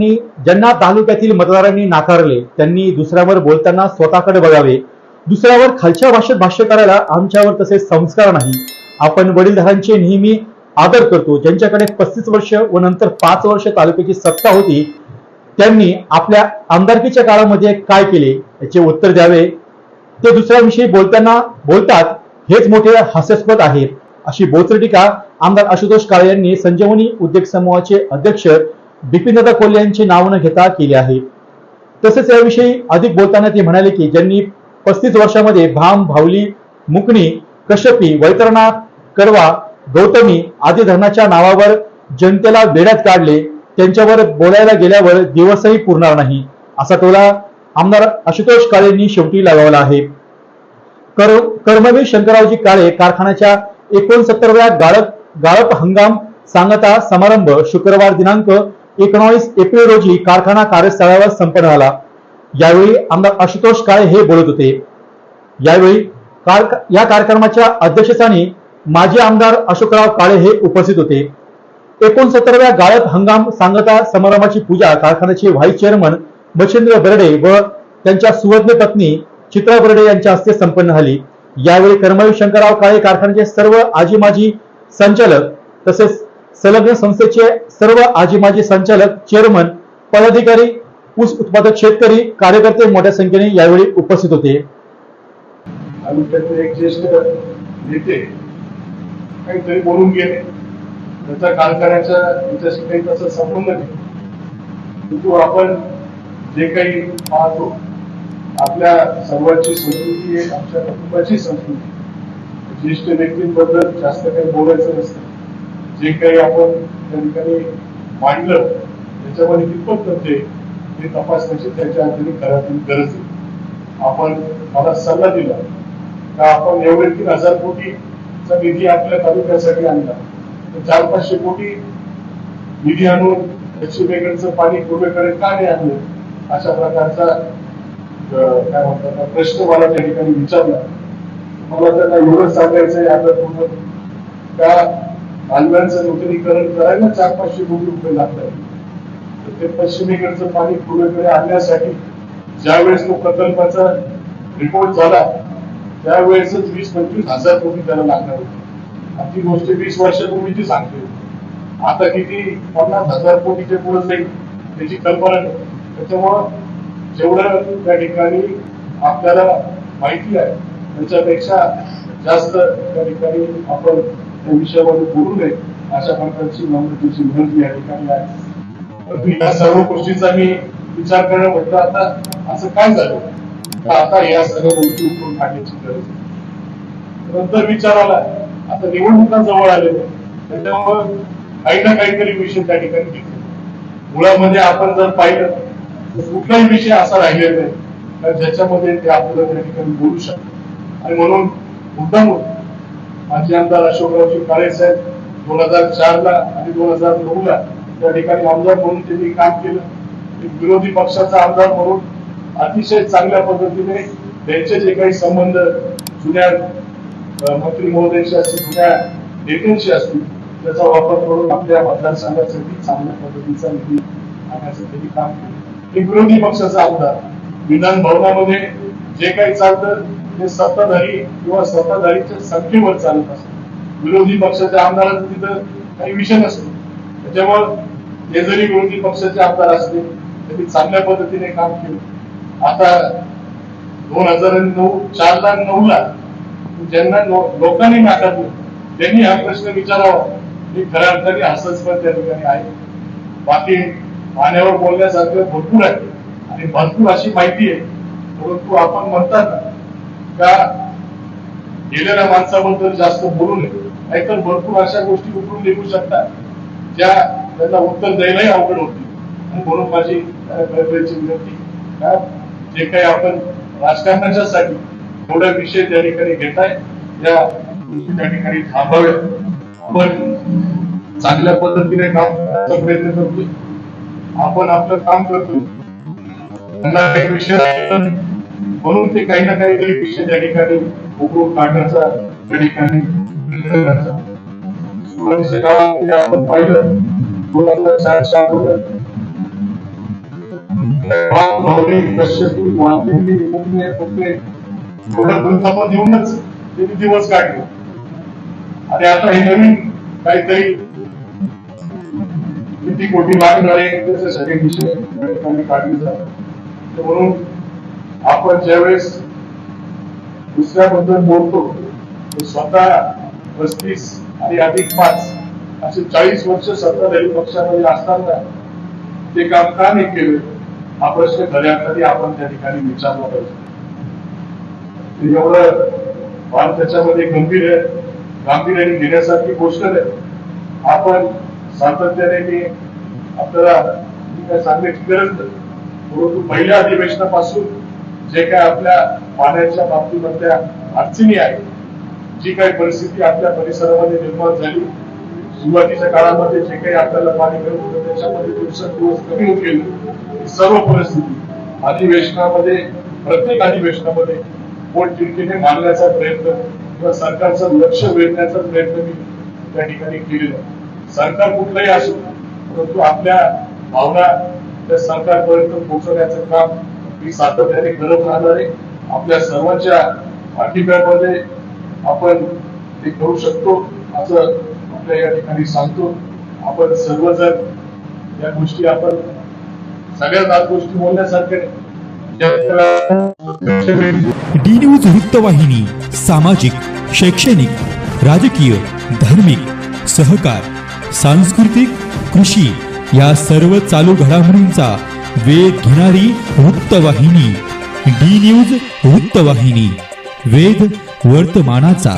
ज्यांना तालुक्यातील मतदारांनी नाकारले. त्यांनी दुसऱ्यावर बोलताना स्वतःकडे बघावे. दुसऱ्यावर खालच्या भाषेत भाष्य करायला आमच्यावर तसे संस्कार नाही. आपण वडीलधारांचे नेहमी आदर करतो. ज्यांच्याकडे पस्तीस वर्ष व नंतर पाच वर्ष तालुक्याची सत्ता होती त्यांनी आपल्या आमदारकीच्या काळामध्ये काय केले याचे उत्तर द्यावे. ते दुसऱ्याविषयी बोलताना बोलतात हेच मोठे हास्यास्पद आहे अशी बोचर टीका आमदार आशुतोष काळे यांनी संजीवनी उद्योग समूहाचे अध्यक्ष बिपिनदा कोल्हे यांची नाव न घेता केली आहे तसेच याविषयी अधिक बोलताना ते म्हणाले की ज्यांनी पस्तीस वर्षामध्ये भाम भावली मुकणी कश्यपी वैतरणा करवा गौतमी आदी धरणाच्या नावावर जनतेला वेड्यात काढले त्यांच्यावर बोलायला गेल्यावर दिवसही पुरणार नाही असा टोला आमदार आशुतोष काळेंनी शेवटी लगावला आहे. कर कर्मवीर शंकररावजी काळे कारखान्याच्या एकोणसत्तरव्या गाळप गाळप हंगाम सांगता समारंभ शुक्रवार दिनांक एकोणावीस एप्रिल रोजी कारखाना कार्यस्थळावर संपन्न झाला. यावेळी आमदार आशुतोष काळे हे बोलत होते. यावेळी कार या कार्यक्रमाच्या अध्यक्षस्थानी माजी आमदार अशोकराव काळे हे उपस्थित होते. एकोणसत्तरव्या गाळप हंगाम सांगता समारंभाची पूजा कारखान्याचे व्हाईस चेअरमन मच्छिंद्र बर्डे व त्यांच्या सुवर्ण पत्नी चित्रा बर्डे यांच्या हस्ते संपन्न झाली. यावेळी कर्मवीर शंकरराव काळे कारखान्याचे सर्व आजी माजी संचालक तसेच संलग्न संस्थेचे सर्व आजी माजी संचालक चेअरमन पदाधिकारी ऊस उत्पादक शेतकरी कार्यकर्ते मोठ्या संख्येने यावेळी उपस्थित होते. तालुक्याचे एक ज्येष्ठ नेते काहीतरी बोलून गेले. त्याचा कारखान्याच्या त्याच्याशी काही तसा संबंध नाही. परंतु आपण जे काही पाहतो आपल्या सर्वांची संस्कृती आहे आमच्या कुटुंबाची संस्कृती. ज्येष्ठ व्यक्तींबद्दल जास्त काही बोलायचं नसतं. जे काही आपण त्या ठिकाणी मांडलं. त्याच्यामध्ये कितपत करते हे तपासण्याची त्याच्या अर्थाने करायची गरज आहे. आपण मला सल्ला दिला. का आपण एवढे तीन हजार कोटीचा निधी आपल्या तालुक्यासाठी आणला. तर चार पाचशे कोटी निधी आणून पश्चिमेकडचं पाणी पूर्वेकडे का नाही आणलं? अशा प्रकारचा काय म्हणतात प्रश्न मला त्या ठिकाणी विचारला. मला त्यांना एवढंच सांगायचं आहे आता पूर्ण. त्या कालव्यांचं नूतनीकरण करायला चार पाचशे कोटी रुपये लागतात. तर ते पश्चिमेकडचं पाणी पूर्वेकडे आणण्यासाठी ज्यावेळेस तो प्रकल्पाचा रिपोर्ट झाला त्यावेळेसच वीस पंचवीस हजार कोटी त्याला लागणार होते. ती गोष्ट वीस वर्षापूर्वीची सांगते. आता किती पन्नास हजार कोटीचे पुढे जाईल त्याची कल्पना नाही. त्याच्यामुळं जेवढं त्या ठिकाणी आपल्याला माहिती आहे त्याच्यापेक्षा जास्त त्या ठिकाणी आपण त्या विषयावर बोलू नये अशा प्रकारची नम्रतेची विनंती या ठिकाणी आहे. या सर्व गोष्टीचा मी विचार करणं म्हटलं आता असं काय झालं? आता या सर्व गोष्टी उठून काढण्याची गरज नंतर विचार आला आता निवडणुका जवळ आलेल्या त्याच्यामुळं काही ना काहीतरी विषय त्या ठिकाणी घेतले मुळामध्ये आपण जर पाहिलं तर कुठलाही विषय असा राहिलेला नाही ज्याच्यामध्ये ते आपल्याला त्या ठिकाणी बोलू शकतात. आणि म्हणून मुद्दा माजी आमदार अशोकरावजी काळे साहेब दोन हजार चार ला आणि दोन हजार नऊ ला त्या ठिकाणी आमदार म्हणून त्यांनी काम केलं. विरोधी पक्षाचा आमदार म्हणून अतिशय चांगल्या पद्धतीने त्यांचे जे काही संबंध जुन्या मंत्री महोदयाशी असतील जुन्या नेत्यांशी असतील त्याचा वापर करून आपल्या मतदारसंघासाठी चांगल्या पद्धतीचा निधी आणण्यासाठी त्यांनी काम केलं. एक विरोधी पक्षाचा आमदार विधान भवनामध्ये जे काही चालतं ते सत्ताधारी किंवा सत्ताधारीच्या संख्येवर चालत असत विरोधी पक्षाच्या आमदाराचं तिथं काही विषय नसतो. त्याच्यामुळे हे जरी विरोधी पक्षाचे आमदार असले तरी चांगल्या पद्धतीने काम केलं. आता दोन हजार नऊ चार ला नऊ ला ज्यांना लो- लोकांनी नाकारलं त्यांनी हा प्रश्न विचारावा. हे खऱ्या अर्थाने हास्यास्पद त्या ठिकाणी आहे. बाकी पाण्यावर बोलण्यासारखं भरपूर आहे. आणि भरपूर अशी माहिती आहे. परंतु आपण म्हणताना का? गेलेल्या माणसाबद्दल जास्त बोलू नये. नाहीतर भरपूर अशा गोष्टी उठून निघू शकतात ज्या त्यांना उत्तर द्यायलाही अवघड होती आणि म्हणून माझी विनंती का जे काही आपण राजकारणाच्या साठी थोडा विषय त्या ठिकाणी घेताय या त्या ठिकाणी थांबव्या आपण चांगल्या पद्धतीने काम करण्याचा प्रयत्न करतोय. आपण आपलं काम करतोय. त्यांना काही विषय म्हणून ते काही ना काहीतरी विषय त्या ठिकाणी उपयोग काढण्याचा त्या ठिकाणी आपण पाहिलं दोन हजार चार साल देऊनच दिवस काढले. आणि आता हे नवीन काहीतरी किती कोटी मागणारे त्याच्यासाठी विषय काढले जातात तर म्हणून आपण ज्यावेळेस दुसऱ्याबद्दल बोलतो तो स्वतः पस्तीस आणि अधिक पाच असे चाळीस वर्ष सत्ताधारी पक्षामध्ये असताना ते काम का नाही केलं हा प्रश्न खऱ्या अर्थाने आपण त्या ठिकाणी विचारला पाहिजे. एवढं फार त्याच्यामध्ये गंभीर आहे गांभीर्याने घेण्यासारखी गोष्ट नाही. आपण सातत्याने मी आपल्याला सांगण्याची गरज नाही. परंतु पहिल्या अधिवेशनापासून जे काय आपल्या पाण्याच्या बाबतीमधल्या अडचणी आहेत जी काही परिस्थिती आपल्या परिसरामध्ये निर्माण झाली सुरुवातीच्या काळामध्ये जे काही आपल्याला पाणी मिळत होतं त्याच्यामध्ये दिवसेंदिवस कमी होत गेलं. सर्व परिस्थिती अधिवेशनामध्ये प्रत्येक अधिवेशनामध्ये पोटतिडकीने मांडण्याचा प्रयत्न किंवा सरकारचं लक्ष वेधण्याचा प्रयत्न मी त्या ठिकाणी केलेला सरकार कुठलंही असो परंतु आपल्या भावना त्या सरकारपर्यंत पोहोचवण्याचं काम ही सातत्याने करत राहणार. आहे आपल्या सर्वांच्या पाठिंब्यामध्ये आपण ते करू शकतो असं आपल्या या ठिकाणी सांगतो. आपण सर्वजण या गोष्टी आपण सगळ्यात आज गोष्टी बोलण्यासारख्या डी न्यूज वृत्तवाहिनी सामाजिक शैक्षणिक राजकीय धार्मिक सहकार सांस्कृतिक कृषी या सर्व चालू घडामोडींचा वेध घेणारी वृत्तवाहिनी. डी न्यूज वृत्तवाहिनी. वेध वर्तमानाचा.